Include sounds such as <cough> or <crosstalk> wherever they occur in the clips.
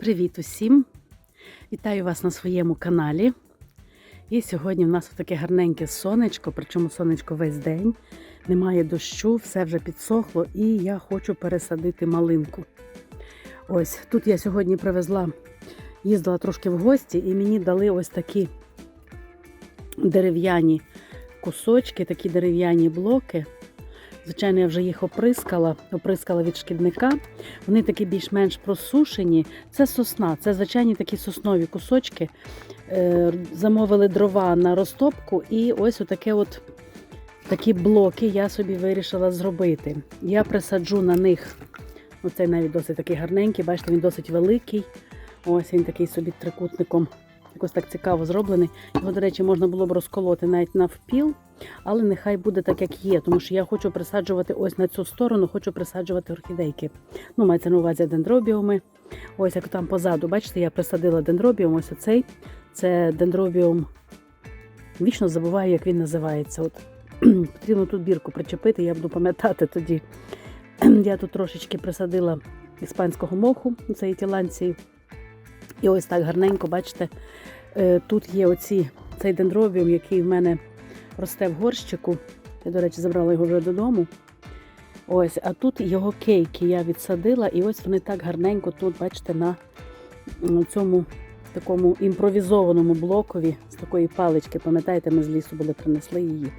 Привіт усім! Вітаю вас на своєму каналі. І сьогодні в нас таке гарненьке сонечко, причому сонечко весь день. Немає дощу, все вже підсохло, і я хочу пересадити малинку. Ось тут я сьогодні привезла, їздила трошки в гості, і мені дали ось такі дерев'яні кусочки, такі дерев'яні блоки. Звичайно, я вже їх оприскала, оприскала від шкідника. Вони такі більш-менш просушені. Це сосна, це звичайні такі соснові кусочки. Е, Замовили дрова на розтопку, і ось отаке от такі блоки я собі вирішила зробити. Я присаджу на них. Оцей навіть досить такий гарненький, бачите, він досить великий. Ось він такий собі трикутником. Якось так цікаво зроблений. Його, до речі, можна було б розколоти навіть навпіл, але нехай буде так, як є, тому що я хочу присаджувати ось на цю сторону, хочу присаджувати орхідейки. Ну, мається на увазі дендробіуми. Ось як там позаду, бачите, я присадила дендробіум, ось оцей. Це дендробіум. Вічно забуваю, як він називається. От <clears throat> Потрібно тут бірку причепити, я буду пам'ятати тоді. <clears throat> Я тут трошечки присадила іспанського моху, це тіланці. І ось так гарненько, бачите, е, тут є оці, цей дендробіум, який в мене росте в горщику. Я, до речі, забрала його вже додому. Ось, а тут його кейки я відсадила, і ось вони так гарненько тут, бачите, на цьому такому імпровізованому блокові з такої палички. Пам'ятаєте, ми з лісу були принесли її.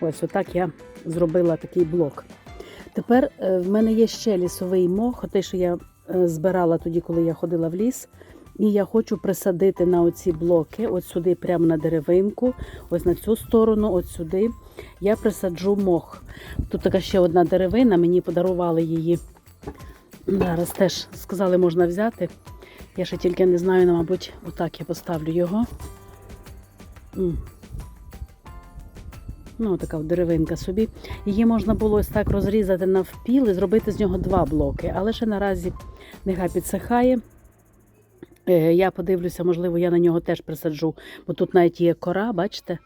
Ось, отак я зробила такий блок. Тепер е, в мене є ще лісовий мох, те, що я е, збирала тоді, коли я ходила в ліс. І я хочу присадити на оці блоки, от сюди, прямо на деревинку, ось на цю сторону, от сюди. Я присаджу мох. Тут така ще одна деревина, мені подарували її. Зараз теж сказали, можна взяти. Я ще тільки не знаю, ну, мабуть, отак я поставлю його. Ну, така деревинка собі. Її можна було ось так розрізати навпіл і зробити з нього два блоки. Але ще наразі нехай підсихає. Е, Я подивлюся, можливо, я на нього теж присаджу, бо тут навіть є кора, бачите?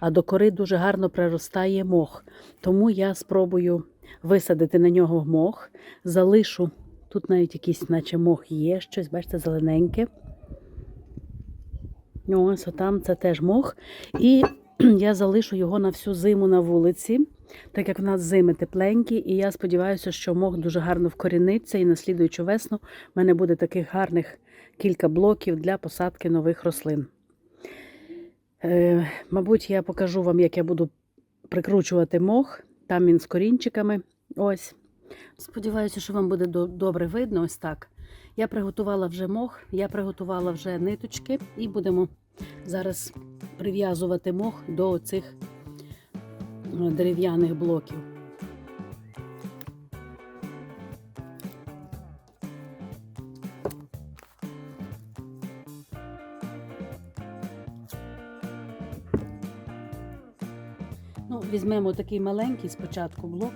А до кори дуже гарно приростає мох. Тому я спробую висадити на нього мох, залишу. Тут навіть якийсь, наче мох є, щось, бачите, зелененьке. Ось отам це теж мох. І <clears throat> я залишу його на всю зиму на вулиці, так як в нас зими тепленькі, і я сподіваюся, що мох дуже гарно вкоріниться, і на слідуючу весну в мене буде таких гарних кілька блоків для посадки нових рослин. Е, мабуть, я покажу вам, як я буду прикручувати мох. Там він з корінчиками. Ось. Сподіваюся, що вам буде добре видно. Ось так. Я приготувала вже мох, я приготувала вже ниточки і будемо зараз прив'язувати мох до цих е, дерев'яних блоків. Візьмемо такий маленький спочатку блок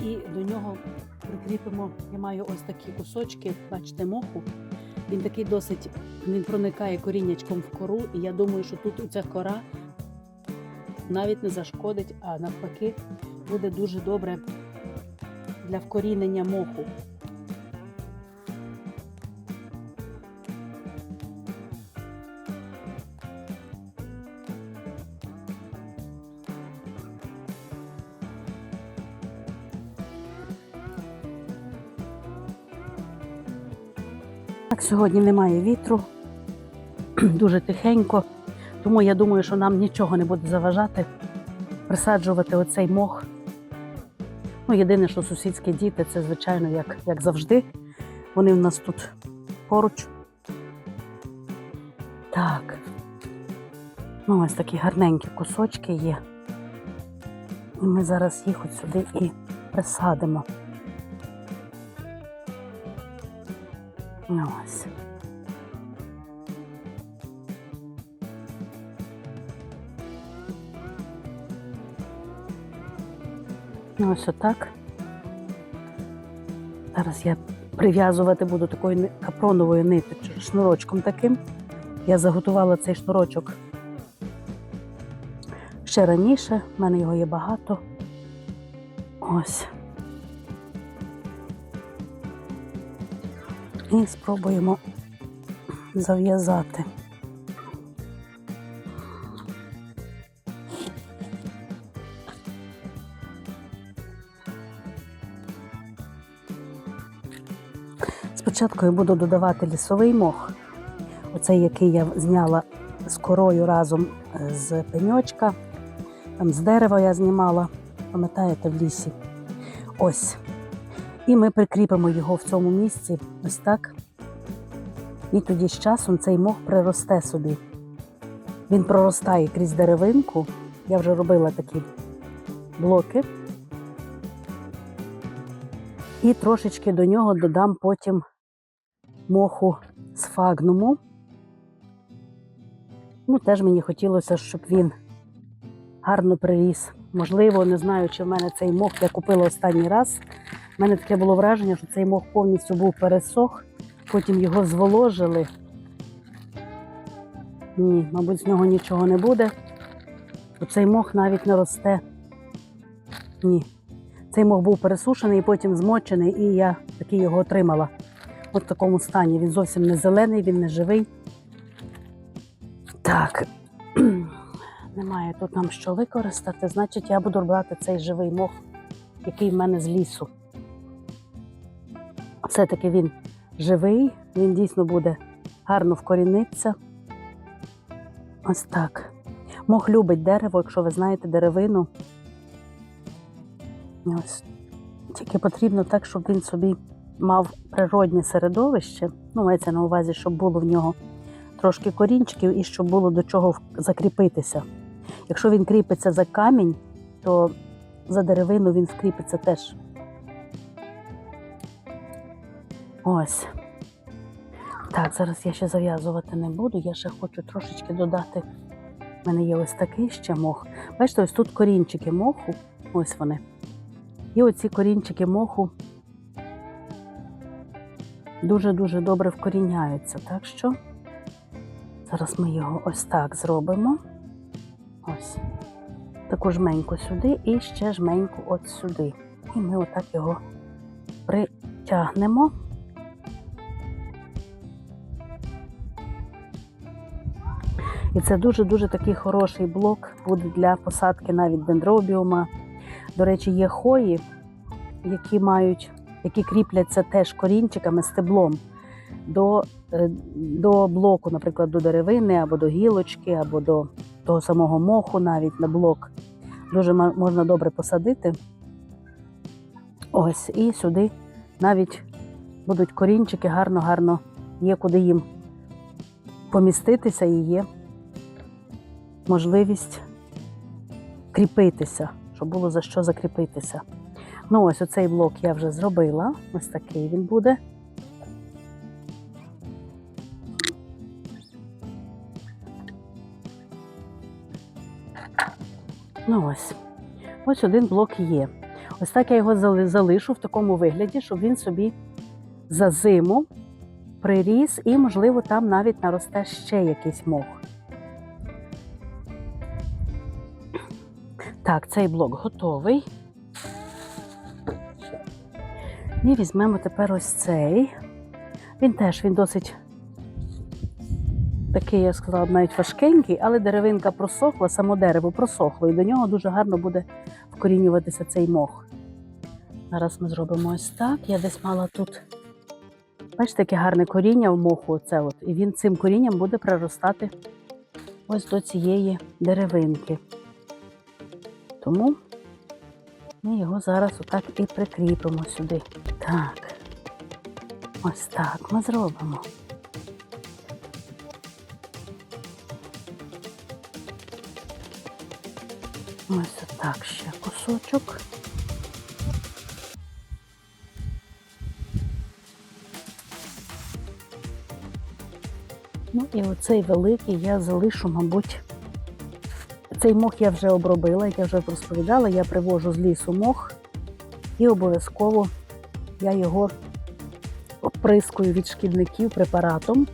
і до нього прикріпимо. Я маю ось такі кусочки, бачите, моху. Він такий досить, він проникає коріннячком в кору, і я думаю, що тут ця кора навіть не зашкодить, а навпаки, буде дуже добре для вкорінення моху. Так, сьогодні немає вітру, <clears throat> дуже тихенько, тому я думаю, що нам нічого не буде заважати присаджувати оцей мох. Ну, єдине, що сусідські діти, це, звичайно, як, як завжди. Вони в нас тут поруч. Так. Ну, ось такі гарненькі кусочки є. І ми зараз їх от сюди і присадимо. Ось. Ну, Ось отак. Зараз я прив'язувати буду такою капроновою ниточкою, шнурочком таким. Я заготувала цей шнурочок ще раніше, в мене його є багато. Ось. І спробуємо зав'язати. Спочатку я буду додавати лісовий мох. Оцей, який я зняла з корою разом е, з пеньочка. Там з дерева я знімала, пам'ятаєте, в лісі. Ось. І ми прикріпимо його в цьому місці ось так. І тоді з часом цей мох приросте собі. Він проростає крізь деревинку. Я вже робила такі блоки. І трошечки до нього додам потім моху з фагнуму. Ну, теж мені хотілося, щоб він гарно приріс. Можливо, не знаю, чи в мене цей мох я купила останній раз. У мене таке було враження, що цей мох повністю був пересох, потім його зволожили. Ні, мабуть, з нього нічого не буде. Цей мох навіть не росте. Ні. Цей мох був пересушений потім змочений, і я таки його отримала. От в такому стані. Він зовсім не зелений, він не живий. Так, <clears throat> немає тут нам що використати, значить, я буду брати цей живий мох, який в мене з лісу. Все-таки він живий, він дійсно буде гарно вкорінитися. Ось так. Мох любить дерево, якщо ви знаєте деревину. Ось. Тільки потрібно так, щоб він собі мав природнє середовище. Ну, мається на увазі, щоб було в нього трошки корінчиків і щоб було до чого закріпитися. Якщо він кріпиться за камінь, то за деревину він вкріпиться теж. Ось. Так, зараз я ще зав'язувати не буду. Я ще хочу трошечки додати. У мене є ось такий ще мох. Бачите, ось тут корінчики моху. Ось вони. І оці корінчики моху дуже-дуже добре вкоріняються. Так що зараз ми його ось так зробимо. Ось. Таку жменьку сюди і ще жменьку от сюди. І ми отак його притягнемо. І це дуже-дуже такий хороший блок буде для посадки навіть дендробіума. До речі, є хої, які мають, які кріпляться теж корінчиками, стеблом до, е, до блоку, наприклад, до деревини або до гілочки, або до того самого моху навіть на блок. Дуже можна добре посадити. Ось, і сюди навіть будуть корінчики гарно-гарно, є куди їм поміститися і є можливість кріпитися, щоб було за що закріпитися. Ну, ось оцей блок я вже зробила. Ось такий він буде. Ну ось. Ось один блок є. Ось так я його залишу в такому вигляді, щоб він собі за зиму приріс і, можливо, там навіть наросте ще якийсь мох. Цей блок готовий. І візьмемо тепер ось цей. Він теж він досить такий, я сказала, навіть важкенький, але деревинка просохла, само дерево просохло, і до нього дуже гарно буде вкорінюватися цей мох. Зараз ми зробимо ось так. Я десь мала тут. Бачите, яке гарне коріння в моху, оце от. І він цим корінням буде проростати ось до цієї деревинки. Тому ми його зараз отак і прикріпимо сюди. Так. Ось так ми зробимо. Ось отак ще кусочок. Ну і оцей великий я залишу, мабуть. Цей мох я вже обробила, як я вже розповідала, я привожу з лісу мох і обов'язково я його оприскую від шкідників препаратом.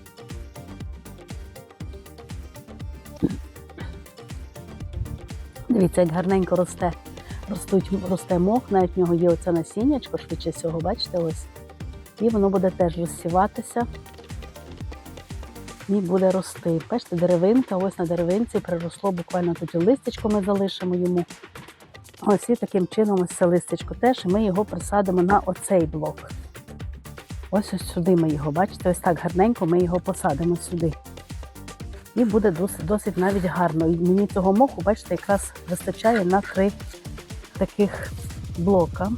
Дивіться, як гарненько росте. Ростуть, росте мох, навіть в нього є оце насіннячко, швидше всього, бачите, ось. І воно буде теж розсіватися і буде рости. Бачите, деревинка, ось на деревинці приросло буквально тут листечко ми залишимо йому. Ось і таким чином ось це листечко теж, і ми його присадимо на оцей блок. Ось ось сюди ми його, бачите, ось так гарненько ми його посадимо сюди. І буде досить, досить навіть гарно. І мені цього моху, бачите, якраз вистачає на три таких блока.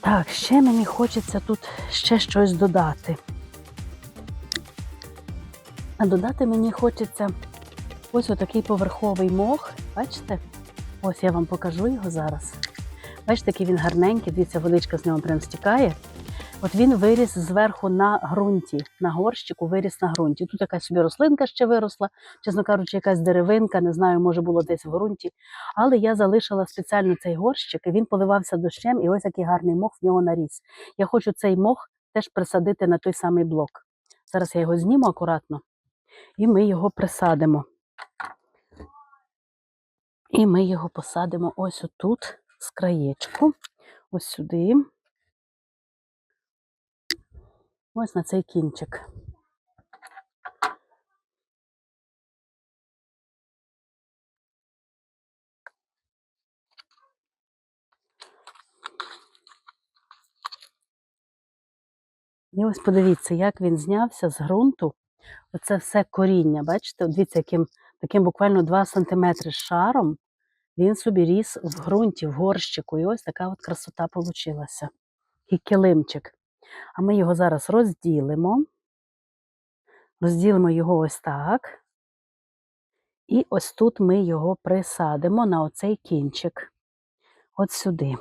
Так, ще мені хочеться тут ще щось додати. А додати мені хочеться ось отакий поверховий мох. Бачите? Ось я вам покажу його зараз. Бачите, який він гарненький, дивіться, водичка з нього прям стікає. От він виріс зверху на ґрунті, на горщику виріс на ґрунті. Тут якась собі рослинка ще виросла, чесно кажучи, якась деревинка, не знаю, може було десь в ґрунті. Але я залишила спеціально цей горщик, і він поливався дощем, і ось який гарний мох в нього наріс. Я хочу цей мох теж присадити на той самий блок. Зараз я його зніму акуратно, і ми його присадимо. І ми його посадимо ось отут, з краєчку, ось сюди. Ось на цей кінчик. І ось подивіться, як він знявся з ґрунту. Оце все коріння. Бачите, дивіться, яким таким буквально 2 см шаром він собі ріс в ґрунті, в горщику. І ось така от красота получилася. І килимчик. А ми його зараз розділимо. Розділимо його ось так. І ось тут ми його присадимо на оцей кінчик. От сюди.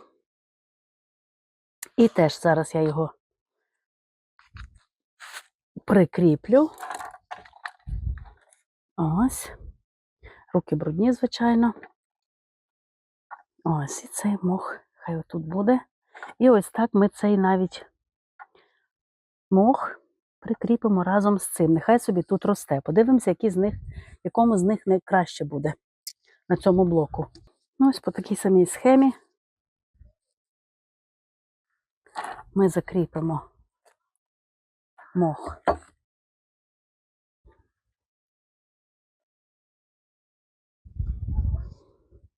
І теж зараз я його прикріплю. Ось. Руки брудні, звичайно. Ось і цей мох, хай отут буде. І ось так ми цей навіть мох прикріпимо разом з цим. Нехай собі тут росте. Подивимося, які з них, якому з них найкраще буде на цьому блоку. Ну, ось по такій самій схемі ми закріпимо мох.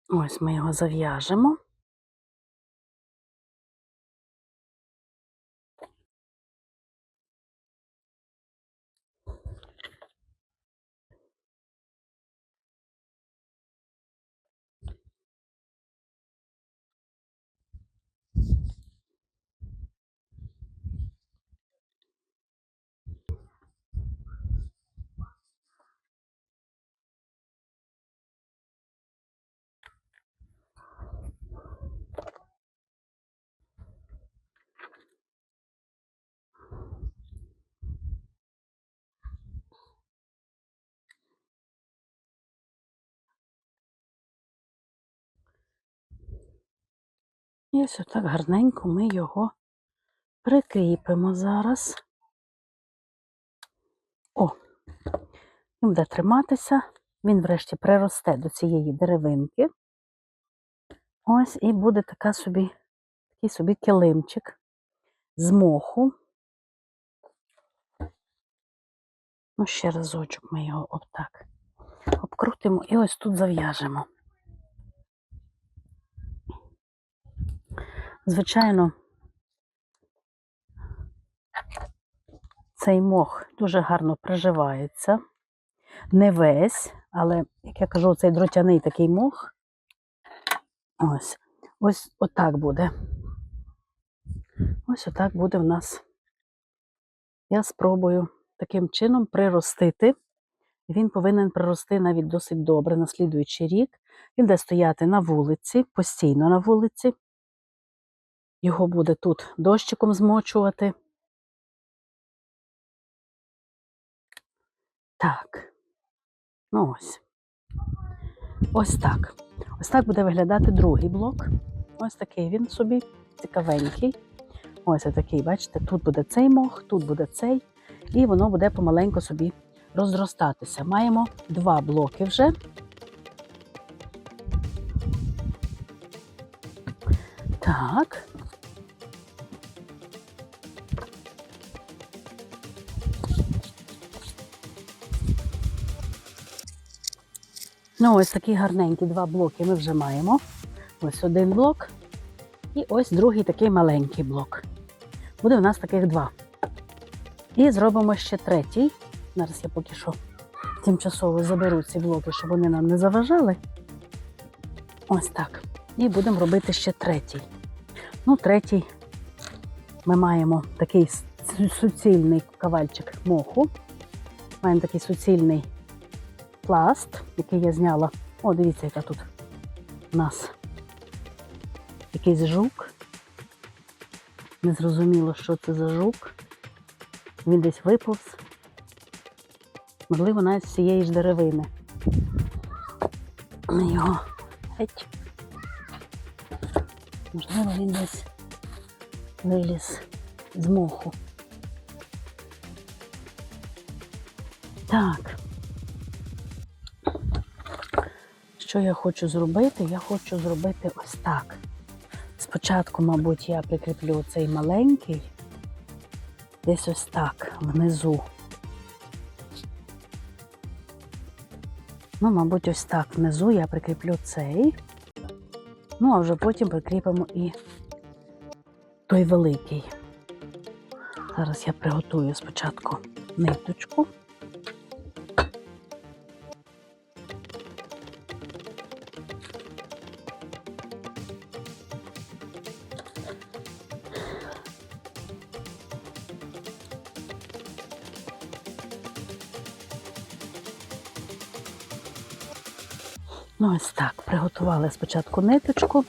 Ось ми його зав'яжемо. І ось отак гарненько ми його прикріпимо зараз. О, він буде триматися, він врешті приросте до цієї деревинки. Ось і буде така собі, такий собі килимчик з моху. Ну, ще разочок ми його отак обкрутимо і ось тут зав'яжемо. Звичайно, цей мох дуже гарно приживається. Не весь, але, як я кажу, цей дротяний такий мох. Ось, ось отак буде. Ось отак буде в нас. Я спробую таким чином приростити. Він повинен прирости навіть досить добре на слідуючий рік. Він буде стояти на вулиці, постійно на вулиці. Його буде тут дощиком змочувати. Так. Ну ось. Ось так. Ось так буде виглядати другий блок. Ось такий він собі цікавенький. Ось такий, бачите, тут буде цей мох, тут буде цей, і воно буде помаленьку собі розростатися. Маємо два блоки вже. Так. Ну, ось такі гарненькі два блоки ми вже маємо. Ось один блок. І ось другий такий маленький блок. Буде у нас таких два. І зробимо ще третій. Зараз я поки що тимчасово заберу ці блоки, щоб вони нам не заважали. Ось так. І будемо робити ще третій. Ну, третій ми маємо такий суцільний кавальчик моху. Маємо такий суцільний пласт, який я зняла. О, дивіться, яка тут у нас якийсь жук. Незрозуміло, що це за жук. Він десь виповз. Можливо, навіть з цієї ж деревини. Його геть. Можливо, він десь виліз з моху. Так. Що я хочу зробити? Я хочу зробити ось так. Спочатку, мабуть, я прикріплю цей маленький, десь ось так, внизу. Ну, мабуть, ось так внизу я прикріплю цей. Ну, а вже потім прикріпимо і той великий. Зараз я приготую спочатку ниточку. Ну, ось так. Приготували спочатку ниточку.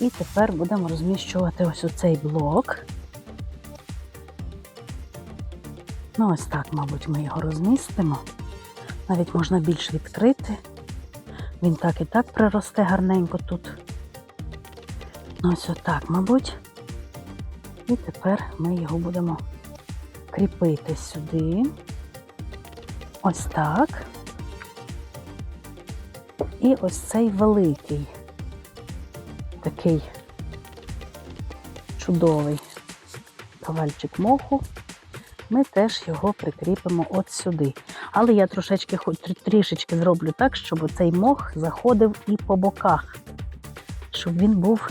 І тепер будемо розміщувати ось оцей блок. Ну, ось так, мабуть, ми його розмістимо. Навіть можна більш відкрити. Він так і так приросте гарненько тут. Ну, ось отак, мабуть. І тепер ми його будемо кріпити сюди. Ось так. І ось цей великий, такий чудовий кавальчик моху. Ми теж його прикріпимо от сюди. Але я трошечки трішечки зроблю так, щоб цей мох заходив і по боках, щоб він був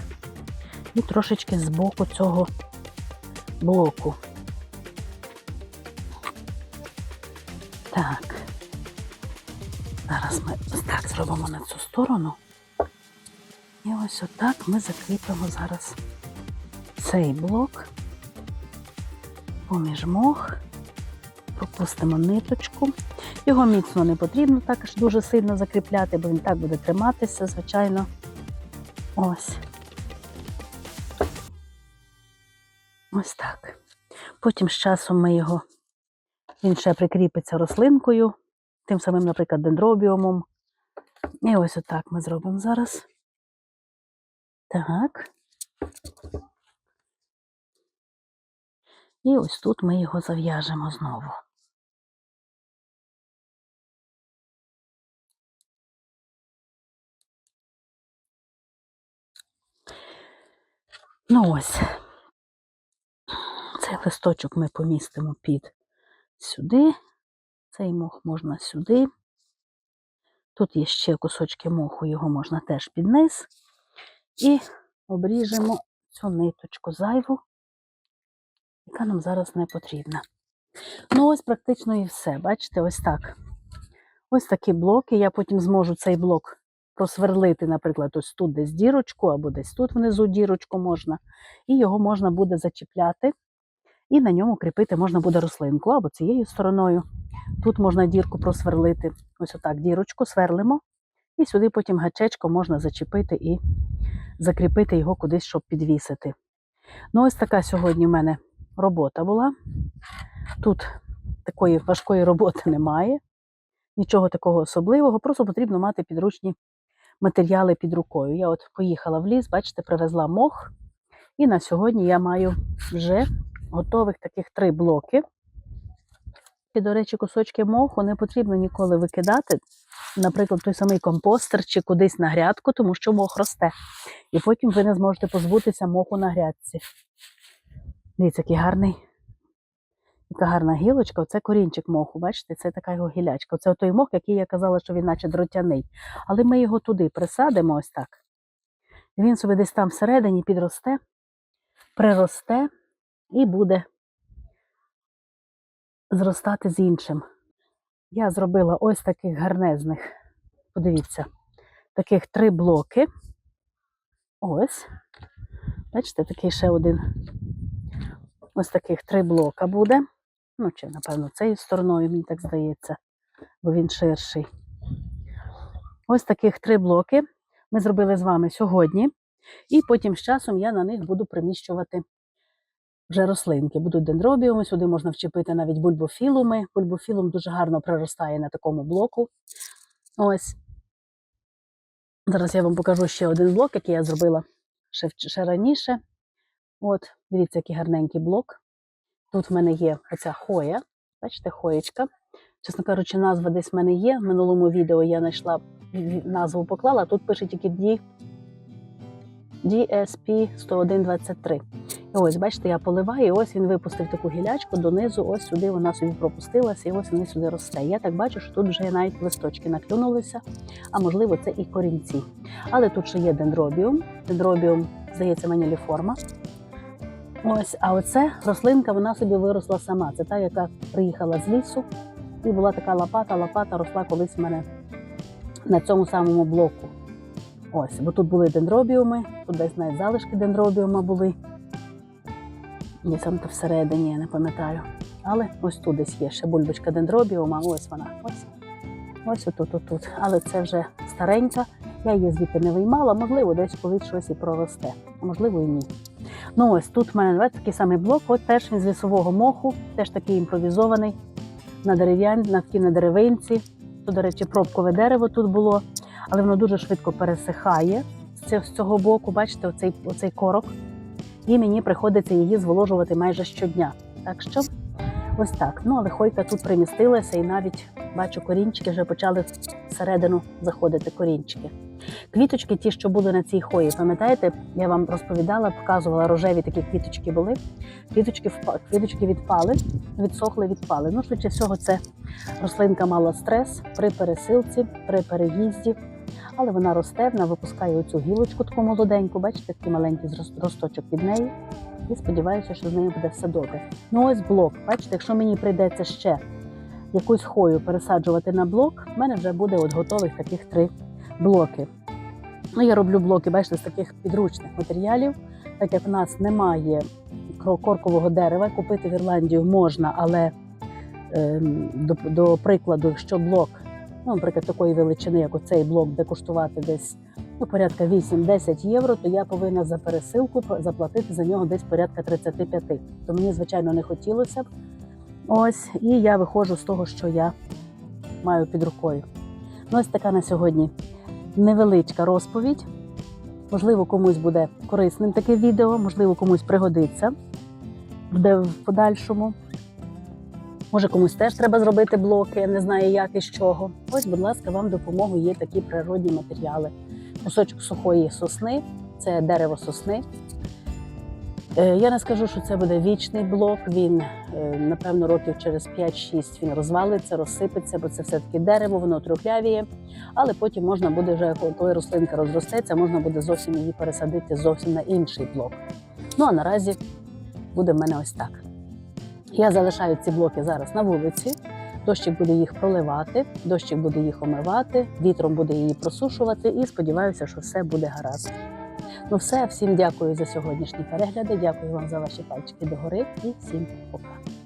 і трошечки з боку цього блоку. Так. Зараз ми ось на цю сторону. І ось отак ми закріпимо зараз цей блок поміж мох, пропустимо ниточку. Його міцно не потрібно також дуже сильно закріпляти, бо він так буде триматися, звичайно. Ось. Ось так. Потім з часом ми його, він ще прикріпиться рослинкою, тим самим, наприклад, дендробіумом. І ось отак ми зробимо зараз. Так. І ось тут ми його зав'яжемо знову. Ну ось. Цей листочок ми помістимо під сюди. Цей мох можна сюди. Тут є ще кусочки моху, його можна теж під низ. І обріжемо цю ниточку зайву, яка нам зараз не потрібна. Ну, ось практично і все. Бачите, ось так. Ось такі блоки. Я потім зможу цей блок просверлити, наприклад, ось тут десь дірочку, або десь тут внизу дірочку можна. І його можна буде зачіпляти, і на ньому кріпити можна буде рослинку, або цією стороною. Тут можна дірку просверлити. Ось отак дірочку сверлимо. І сюди потім гачечко можна зачепити і закріпити його кудись, щоб підвісити. Ну, ось така сьогодні в мене робота була. Тут такої важкої роботи <laughs> немає, нічого такого особливого, просто потрібно мати підручні матеріали під рукою. Я от поїхала в ліс, бачите, привезла мох, і на сьогодні я маю вже готових таких три блоки. І, до речі, кусочки моху не потрібно ніколи викидати, наприклад, той самий компостер чи кудись на грядку, тому що мох росте. І потім ви не зможете позбутися моху на грядці. Дивіться, який гарний Яка гарна гілочка, оце корінчик моху, бачите, це така його гілячка. Оце той мох, який я казала, що він наче дротяний. Але ми його туди присадимо ось так. Він собі десь там всередині підросте, приросте і буде зростати з іншим. Я зробила ось таких гарнезних, подивіться, таких три блоки. Ось. Бачите, такий ще один. Ось таких три блока буде. Ну, чи, напевно, цією стороною, мені так здається, бо він ширший. Ось таких три блоки ми зробили з вами сьогодні. І потім з часом я на них буду приміщувати вже рослинки. Будуть дендробіуми, сюди можна вчепити навіть бульбофілуми. Бульбофілум дуже гарно приростає на такому блоку. Ось. Зараз я вам покажу ще один блок, який я зробила ще, ще раніше. От, дивіться, який гарненький блок. Тут в мене є оця хоя. Бачите, хоєчка. Чесно кажучи, назва десь в мене є. В минулому відео я знайшла назву поклала, тут пише тільки DSP 10123. Ось, бачите, я поливаю, і ось він випустив таку гілячку донизу, ось сюди вона собі пропустилася, і ось вони сюди росте. Я так бачу, що тут вже навіть листочки наклюнулися, а можливо, це і корінці. Але тут ще є дендробіум. Дендробіум, здається, мені ліформа. Ось, а оце рослинка вона собі виросла сама. Це та, яка приїхала з лісу, і була така лопата, лопата росла колись в мене на цьому самому блоку. Ось, бо тут були дендробіуми, тут десь навіть залишки дендробіума були. Десь там всередині, я не пам'ятаю. Але ось тут десь є ще бульбочка дендробіума, ось вона. Ось. Ось отут, отут. Але це вже старенька. Я її звідти не виймала, можливо, десь колись щось і проросте, а можливо і ні. Ну ось тут в мене бачите, такий самий блок, от він з лісового моху, теж такий імпровізований на дерев'ян, на такій на деревинці. Тут, до речі, пробкове дерево тут було, але воно дуже швидко пересихає з цього боку. Бачите, оцей, оцей корок. І мені приходиться її зволожувати майже щодня. Так що ось так. Ну, але хойка тут примістилася, і навіть бачу, корінчики вже почали всередину заходити корінчики. Квіточки, ті, що були на цій хої, пам'ятаєте, я вам розповідала, показувала рожеві такі квіточки були. Квіточки, квіточки відпали, відсохли, відпали. Ну, швидше всього, це рослинка мала стрес при пересилці, при переїзді. Але вона росте, вона випускає оцю гілочку таку молоденьку, бачите, такий маленький росточок від неї. І сподіваюся, що з нею буде все добре. Ну ось блок. Бачите, якщо мені прийдеться ще якусь хою пересаджувати на блок, в мене вже буде от готових таких три блоки. Ну, я роблю блоки, бачите, з таких підручних матеріалів, так як в нас немає коркового дерева, купити в Ірландію можна, але ем, до, до прикладу, якщо блок, ну, наприклад, такої величини, як оцей блок, де коштувати десь ну, порядка 8-10 євро, то я повинна за пересилку заплатити за нього десь порядка 35. То мені, звичайно, не хотілося б. Ось, і я виходжу з того, що я маю під рукою. Ну, ось така на сьогодні невеличка розповідь. Можливо, комусь буде корисним таке відео, можливо, комусь пригодиться буде в подальшому. Може, комусь теж треба зробити блоки, не знаю, як і з чого. Ось, будь ласка, вам допомогу є такі природні матеріали. Кусочок сухої сосни, це дерево сосни. Е, Я не скажу, що це буде вічний блок. Він, е, напевно, років через 5-6 він розвалиться, розсипеться, бо це все-таки дерево, воно трухлявіє. Але потім можна буде вже, коли рослинка розростеться, можна буде зовсім її пересадити зовсім на інший блок. Ну а наразі буде в мене ось так. Я залишаю ці блоки зараз на вулиці. Дощик буде їх проливати, дощик буде їх омивати, вітром буде її просушувати і сподіваюся, що все буде гаразд. Ну все, всім дякую за сьогоднішні перегляди. Дякую вам за ваші пальчики догори і всім пока.